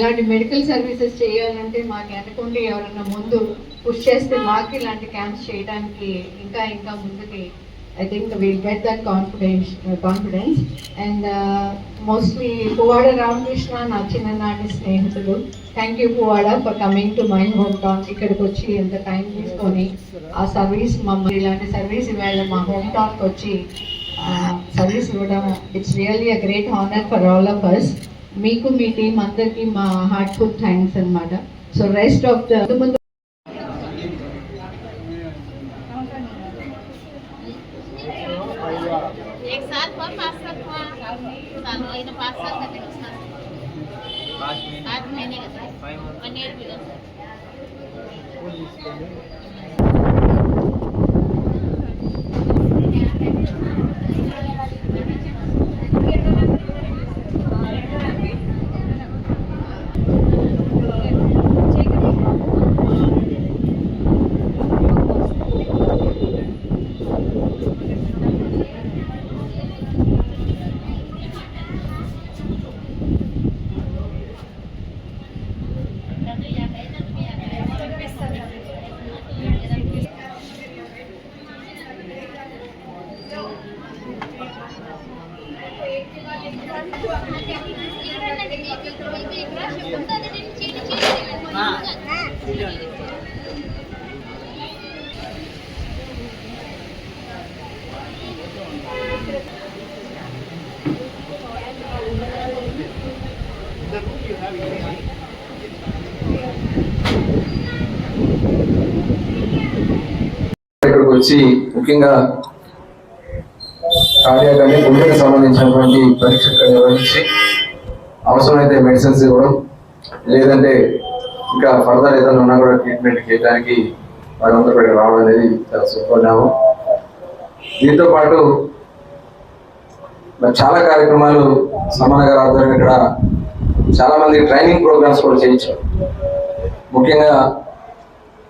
ఇలాంటి medical services చేయాలంటే మాకు వెనకుండి ఎవరన్నా ముందు పుష్ చేస్తే మాకు ఇలాంటి క్యాంప్స్ చేయడానికి ఇంకా ఇంకా ముందుకి I think will get that confidence confidence and mostly Puvada Ramakrishna నా చిన్ననాటి స్నేహితుడు thank you Puvada for coming to my home town ఇక్కడికి వచ్చి ఎంత టైం తీసుకొని ఆ సర్వీస్ మమ్మల్ని ఇలాంటి సర్వీస్ ఇవాళ మా హోమ్ టౌన్కి వచ్చి సర్వీస్ ఇవ్వడం it's really a great honour for all of us మీకు మీ టీం అందరికీ మా హార్ట్ఫుల్ థ్యాంక్స్ అన్నమాట. సో రెస్ట్ ఆఫ్ ద ముందు వచ్చి ముఖ్యంగా కార్డియా కానీ గుండెకి సంబంధించినటువంటి పరీక్షలు నిర్వహించి అవసరమైతే మెడిసిన్స్ ఇవ్వడం లేదంటే ఇంకా ఫర్దర్ ఏదైనా ఉన్నా కూడా ట్రీట్మెంట్ చేయడానికి వాళ్ళందరూ ఇక్కడ రావడం అనేది చాలా శుభపరిణామం. దీంతో పాటు చాలా కార్యక్రమాలు సమాన గారి ఆధ్వర్యంలో ఇక్కడ చాలా మంది ట్రైనింగ్ ప్రోగ్రామ్స్ కూడా చేయించారు. ముఖ్యంగా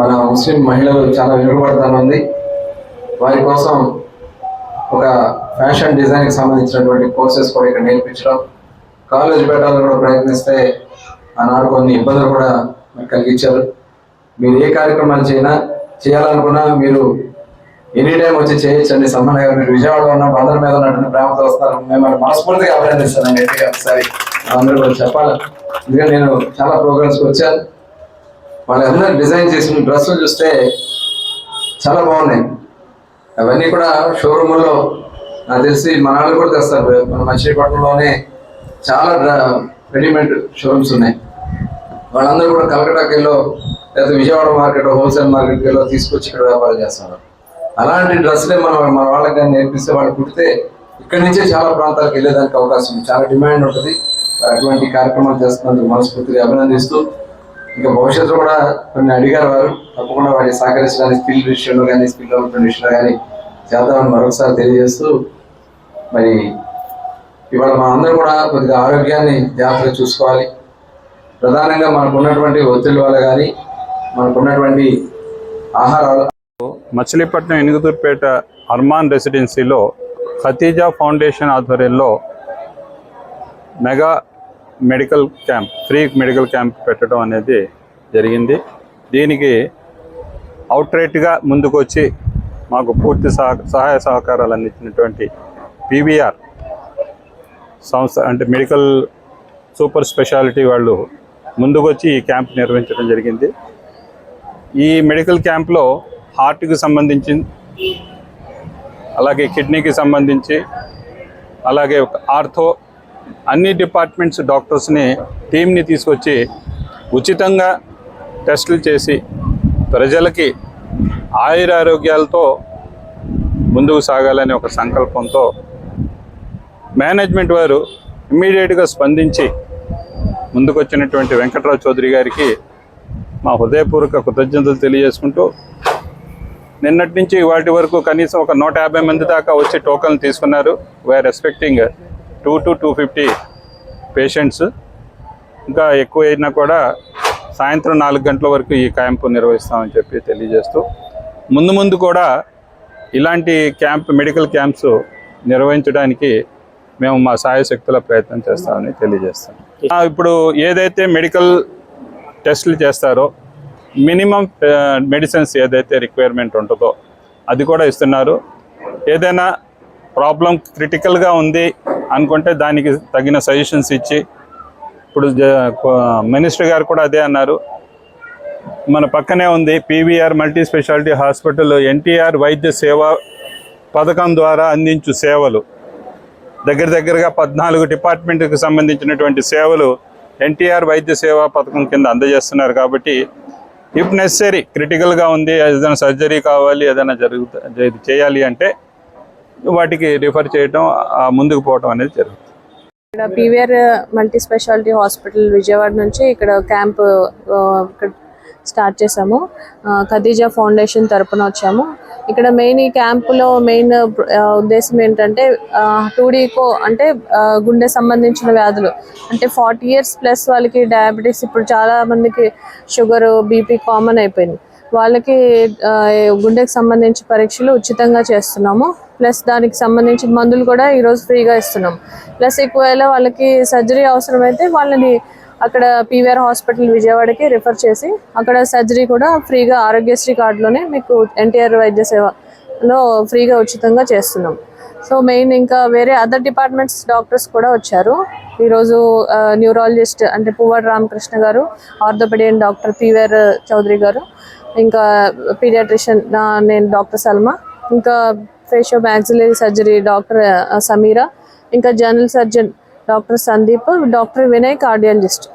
మన ముస్లిం మహిళలు చాలా వెనుకబడతాను ఉంది. వారి కోసం ఒక ఫ్యాషన్ డిజైన్కి సంబంధించినటువంటి కోర్సెస్ కూడా ఇక్కడ నేర్పించడం. కాలేజ్ పెట్టాలని కూడా ప్రయత్నిస్తే ఆనాడు కొన్ని ఇబ్బందులు కూడా మీకు కలిగించారు. మీరు ఏ కార్యక్రమాలు చేయినా చేయాలనుకున్నా మీరు ఎనీ టైం వచ్చి చేయొచ్చండి. సమ్మన్ గారు మీరు విజయవాడలో ఉన్న బందర్ మీద ఉన్నటువంటి ప్రేమతో వస్తారు మిమ్మల్ని మనస్ఫూర్తిగా అభినందిస్తాను గట్టిగా ఒకసారి అందరూ కూడా చెప్పాలి. ఎందుకంటే నేను చాలా ప్రోగ్రామ్స్కి వచ్చాను వాళ్ళందరూ డిజైన్ చేసిన డ్రెస్సులు చూస్తే చాలా బాగున్నాయి. అవన్నీ కూడా షోరూముల్లో నాకు తెలిసి మన వాళ్ళు కూడా తెస్తారు. మన మచిలీపట్నంలోనే చాలా రెడీమేడ్ షోరూమ్స్ ఉన్నాయి. వాళ్ళందరూ కూడా కలకటాకి వెళ్ళో విజయవాడ మార్కెట్ హోల్సేల్ మార్కెట్కి వెళ్ళో తీసుకొచ్చి ఇక్కడ వ్యాపారం చేస్తున్నారు అలాంటి డ్రెస్లే మనం మన వాళ్ళకి కానీ నేర్పిస్తే వాళ్ళు కుడితే ఇక్కడి నుంచే చాలా ప్రాంతాలకు వెళ్ళేదానికి అవకాశం చాలా డిమాండ్ ఉంటుంది. అటువంటి కార్యక్రమాలు చేస్తున్నందుకు మనస్ఫూర్తిగా అభినందిస్తూ ఇంకా భవిష్యత్తులో కూడా కొన్ని అడిగారు వారు. తప్పకుండా వారిని సహకరించడానికి స్కిల్ విషయంలో కానీ స్కిల్ డెవలప్మెంట్ విషయంలో కానీ చేద్దామని మరొకసారి తెలియజేస్తూ మరి ఇవాళ మా అందరూ కూడా కొద్దిగా ఆరోగ్యాన్ని జాగ్రత్తగా చూసుకోవాలి. ప్రధానంగా మనకు ఉన్నటువంటి ఒత్తిడి వల్ల కానీ మనకున్నటువంటి ఆహారాలు మచిలీపట్నం ఎనుగుదూరుపేట అర్మాన్ రెసిడెన్సీలో ఖతీజా ఫౌండేషన్ ఆధ్వర్యంలో mega medical camp free medical camp పెట్టడం అనేది జరిగింది. దీనికి అవుట్రేట్గా ముందుకొచ్చి మాకు పూర్తి సహ సహాయ సహకారాలు అందించినటువంటి పీవీఆర్ సంస్థ అంటే మెడికల్ సూపర్ స్పెషాలిటీ వాళ్ళు ముందుకొచ్చి ఈ క్యాంప్ నిర్వహించడం జరిగింది. ఈ మెడికల్ క్యాంప్లో హార్ట్కి సంబంధించి అలాగే కిడ్నీకి సంబంధించి అలాగే ఆర్థో అన్ని డిపార్ట్మెంట్స్ డాక్టర్స్ని టీంని తీసుకొచ్చి ఉచితంగా టెస్టులు చేసి ప్రజలకి ఆయురారోగ్యాలతో ముందుకు సాగాలనే ఒక సంకల్పంతో మేనేజ్మెంట్ వారు ఇమ్మీడియట్గా స్పందించి ముందుకొచ్చినటువంటి వెంకట్రావు చౌదరి గారికి మా హృదయపూర్వక కృతజ్ఞతలు తెలియజేసుకుంటూ నిన్నటి నుంచి వాటి వరకు కనీసం ఒక నూట యాభై మంది దాకా వచ్చి టోకన్లు తీసుకున్నారు. We're expecting two to two fifty patients. ఇంకా ఎక్కువ అయినా కూడా సాయంత్రం నాలుగు గంటల వరకు ఈ క్యాంపు నిర్వహిస్తామని చెప్పి తెలియజేస్తూ ముందు ముందు కూడా ఇలాంటి క్యాంప్ మెడికల్ క్యాంప్స్ నిర్వహించడానికి మేము మా సాయశక్తుల ప్రయత్నం చేస్తామని తెలియజేస్తాం. ఇప్పుడు ఏదైతే మెడికల్ టెస్టులు చేస్తారో మినిమం మెడిసిన్స్ ఏదైతే రిక్వైర్మెంట్ ఉంటుందో అది కూడా ఇస్తున్నారు. ఏదైనా ప్రాబ్లం క్రిటికల్గా ఉంది అనుకుంటే దానికి తగిన సజెషన్స్ ఇచ్చి ఇప్పుడు మినిస్టర్ గారు కూడా అదే అన్నారు. మన పక్కనే ఉంది PVR multi speciality hospital NTR వైద్య సేవ పథకం ద్వారా అందించు సేవలు. దగ్గర దగ్గరగా పద్నాలుగు డిపార్ట్మెంట్కి సంబంధించినటువంటి సేవలు ఎన్టీఆర్ వైద్య సేవా పథకం కింద అందజేస్తున్నారు కాబట్టి ఇఫ్ నెసరీ క్రిటికల్గా ఉంది. ఏదైనా సర్జరీ కావాలి ఏదైనా జరుగుతా చేయాలి అంటే వాటికి రిఫర్ చేయడం ముందుకు పోవడం అనేది జరుగుతుంది. ఇక్కడ PVR multi speciality hospital Vijayawada నుంచి ఇక్కడ క్యాంప్ ఇక్కడ స్టార్ట్ చేసాము ఖదీజా ఫౌండేషన్ తరపున వచ్చాము. ఇక్కడ మెయిన్ ఈ క్యాంపులో మెయిన్ ఉద్దేశం ఏంటంటే టూడీకో అంటే గుండె సంబంధించిన వ్యాధులు. అంటే ఫార్టీ ఇయర్స్ ప్లస్ వాళ్ళకి డయాబెటీస్ ఇప్పుడు చాలా మందికి షుగర్ బీపీ కామన్ అయిపోయింది. వాళ్ళకి గుండెకి సంబంధించి పరీక్షలు ఉచితంగా చేస్తున్నాము. ప్లస్ దానికి సంబంధించిన మందులు కూడా ఈరోజు ఫ్రీగా ఇస్తున్నాం. ప్లస్ ఎక్కువేళ వాళ్ళకి సర్జరీ అవసరమైతే వాళ్ళని అక్కడ పీవీఆర్ హాస్పిటల్ విజయవాడకి రిఫర్ చేసి అక్కడ సర్జరీ కూడా ఫ్రీగా ఆరోగ్యశ్రీ కార్డులోనే మీకు ఎన్టీఆర్ వైద్య సేవలో ఫ్రీగా ఉచితంగా చేస్తున్నాం. సో మెయిన్ ఇంకా వేరే అదర్ డిపార్ట్మెంట్స్ డాక్టర్స్ కూడా వచ్చారు. ఈరోజు న్యూరాలజిస్ట్ అంటే పువ్వాడు రామకృష్ణ గారు ఆర్థోపెడియన్ డాక్టర్ పీవీఆర్ చౌదరి గారు ఇంకా పీడియాట్రిషియన్ నేను డాక్టర్ సల్మా ఇంకా facio maxillary surgery doctor Sameera ఇంకా general surgeon doctor Sandeep doctor Vinay cardiologist.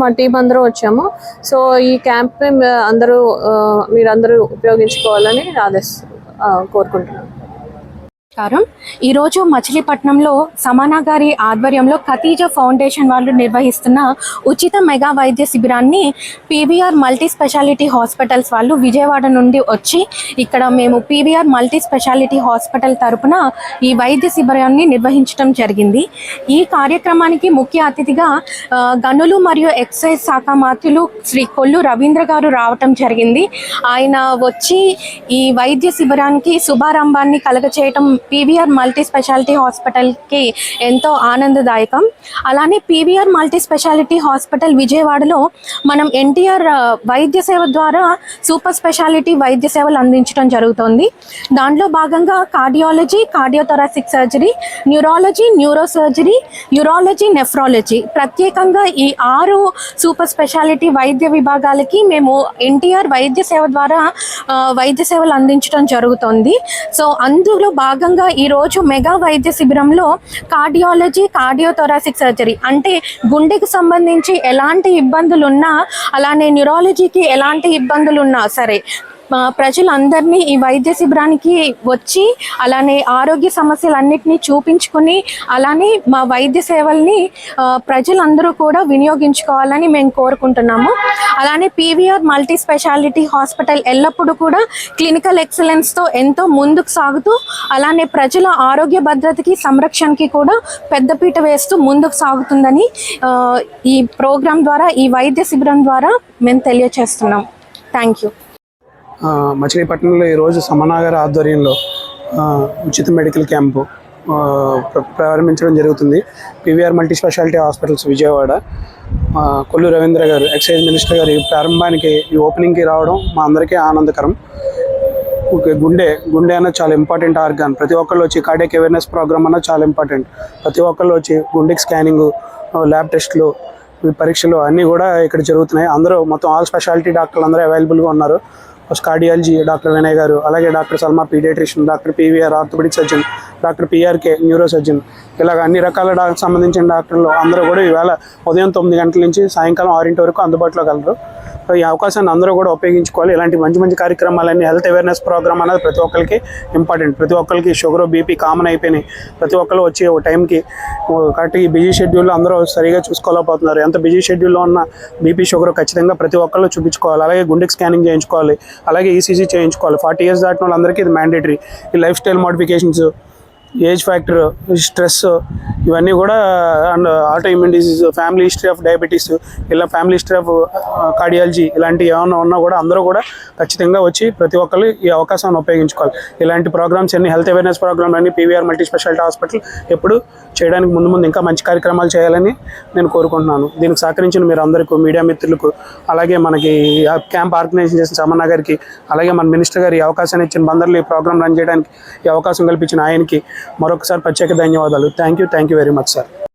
మా టీం అందరూ వచ్చాము. సో ఈ క్యాంప్ని అందరూ మీరందరూ ఉపయోగించుకోవాలని ఆదేశ కోరుకుంటున్నాను నమస్కారం. ఈరోజు మచిలీపట్నంలో సమానా గారి ఆధ్వర్యంలో ఖతీజా ఫౌండేషన్ వాళ్ళు నిర్వహిస్తున్న ఉచిత మెగా వైద్య శిబిరాన్ని పీవీఆర్ మల్టీ స్పెషాలిటీ హాస్పిటల్స్ వాళ్ళు విజయవాడ నుండి వచ్చి ఇక్కడ మేము పీవీఆర్ మల్టీ స్పెషాలిటీ హాస్పిటల్ తరపున ఈ వైద్య శిబిరాన్ని నిర్వహించడం జరిగింది. ఈ కార్యక్రమానికి ముఖ్య అతిథిగా గనులు మరియు ఎక్సైజ్ శాఖ మాత్రులు శ్రీ కొల్లు రవీంద్ర గారు రావటం జరిగింది. ఆయన వచ్చి ఈ వైద్య శిబిరానికి శుభారంభాన్ని కలగచేయటం పీవీఆర్ మల్టీ స్పెషాలిటీ హాస్పిటల్కి ఎంతో ఆనందదాయకం. అలానే పీవీఆర్ మల్టీ స్పెషాలిటీ హాస్పిటల్ విజయవాడలో మనం ఎన్టీఆర్ వైద్య సేవ ద్వారా సూపర్ స్పెషాలిటీ వైద్య సేవలు అందించడం జరుగుతుంది. దాంట్లో భాగంగా cardiology cardiothoracic surgery neurology neuro surgery urology nephrology. ప్రత్యేకంగా ఈ ఆరు సూపర్ స్పెషాలిటీ వైద్య విభాగాలకి మేము ఎన్టీఆర్ వైద్య సేవ ద్వారా వైద్య సేవలు అందించడం జరుగుతుంది. సో అందులో భాగంగా ఈరోజు మెగా వైద్య శిబిరంలో కార్డియాలజీ కార్డియోథొరాసిక్ సర్జరీ అంటే గుండెకు సంబంధించి ఎలాంటి ఇబ్బందులు ఉన్నా అలానే న్యూరాలజీకి ఎలాంటి ఇబ్బందులు ఉన్నా సరే మా ప్రజలందరినీ ఈ వైద్య శిబిరానికి వచ్చి అలానే ఆరోగ్య సమస్యలన్నింటినీ చూపించుకుని అలానే మా వైద్య సేవల్ని ప్రజలందరూ కూడా వినియోగించుకోవాలని మేము కోరుకుంటున్నాము. అలానే పీవీఆర్ మల్టీ స్పెషాలిటీ హాస్పిటల్ ఎల్లప్పుడూ కూడా క్లినికల్ ఎక్సలెన్స్తో ఎంతో ముందుకు సాగుతూ అలానే ప్రజల ఆరోగ్య భద్రతకి సంరక్షణకి కూడా పెద్దపీట వేస్తూ ముందుకు సాగుతుందని ఈ ప్రోగ్రాం ద్వారా ఈ వైద్య శిబిరం ద్వారా మేము తెలియచేస్తున్నాం. థ్యాంక్ యూ మచిలీపట్నంలో ఈరోజు సమనాగర్ ఆధ్వర్యంలో ఉచిత మెడికల్ క్యాంపు ప్రారంభించడం జరుగుతుంది. PVR multi speciality hospitals Vijayawada. Kollu Ravindra గారు ఎక్సైజ్ మినిస్టర్ గారు ఈ ప్రారంభానికి ఈ ఓపెనింగ్కి రావడం మా అందరికీ ఆనందకరం. ఓకే గుండె గుండె అన్నది చాలా ఇంపార్టెంట్ ఆర్గాన్. ప్రతి ఒక్కళ్ళు వచ్చి కార్డియక్ అవేర్నెస్ ప్రోగ్రామ్ అన్నది చాలా ఇంపార్టెంట్. ప్రతి ఒక్కళ్ళు వచ్చి గుండెకి స్కానింగ్ ల్యాబ్ టెస్ట్లు పరీక్షలు అన్నీ కూడా ఇక్కడ జరుగుతున్నాయి. అందరూ మొత్తం ఆల్ స్పెషాలిటీ డాక్టర్లు అందరూ అవైలబుల్గా ఉన్నారు. కార్డియాలజీ డాక్టర్ వినయ్ గారు అలాగే doctor Salma paediatrician doctor PVR orthopaedic surgeon doctor PRK neuro surgeon ఇలాగ అన్ని రకాల డాక్టర్ సంబంధించిన డాక్టర్లు అందరూ కూడా ఈవేళ ఉదయం తొమ్మిది గంటల నుంచి సాయంకాలం ఆరింటి వరకు అందుబాటులో కలరు ఈ అవకాశాన్ని అందరూ కూడా ఉపయోగించుకోవాలి. ఇలాంటి మంచి మంచి కార్యక్రమాలన్నీ హెల్త్ అవేర్నెస్ ప్రోగ్రామ్ అనేది ప్రతి ఒక్కరికి ఇంపార్టెంట్ ప్రతి ఒక్కరికి షుగర్ బీపీ కామన్ అయిపోయినాయి. ప్రతి ఒక్కరు వచ్చి ఒక టైంకి కరెక్ట్గా ఈ బిజీ షెడ్యూల్లో అందరూ సరిగా చూసుకోలేకపోతున్నారు. ఎంత బిజీ షెడ్యూల్లో ఉన్న బీపీ షుగర్ ఖచ్చితంగా ప్రతి ఒక్కళ్ళు చూపించుకోవాలి. అలాగే గుండెకి స్కానింగ్ చేయించుకోవాలి. అలాగే ఈసీజీ చేయించుకోవాలి. ఫార్టీ ఇయర్స్ దాటిన వాళ్ళందరికీ ఇది మ్యాండేటరీ ఈ lifestyle modifications age factor stress ఇవన్నీ కూడా and auto immune disease family history of diabetes ఇలా ఫ్యామిలీ హిస్టరీ ఆఫ్ కార్డియాలజీ ఇలాంటివి ఏమైనా ఉన్నా కూడా అందరూ కూడా ఖచ్చితంగా వచ్చి ప్రతి ఒక్కరు ఈ అవకాశాన్ని ఉపయోగించుకోవాలి. ఇలాంటి ప్రోగ్రామ్స్ అన్ని హెల్త్ అవేర్నెస్ ప్రోగ్రామ్ అన్ని పీవీఆర్ మల్టీ స్పెషాలిటీ హాస్పిటల్ ఎప్పుడు చేయడానికి ముందు ముందు ఇంకా మంచి కార్యక్రమాలు చేయాలని నేను కోరుకుంటున్నాను. దీనికి సహకరించిన మీరు అందరికీ మీడియా మిత్రులకు అలాగే మనకి క్యాంప్ ఆర్గనైజేషన్ చేసిన సమన్న గారికి అలాగే మన మినిస్టర్ గారు ఈ అవకాశాన్ని ఇచ్చిన బందర్లు ఈ ప్రోగ్రామ్ రన్ చేయడానికి ఈ అవకాశం కల్పించిన ఆయనకి మరొకసారి ప్రత్యేక ధన్యవాదాలు. Thank you thank you very much sir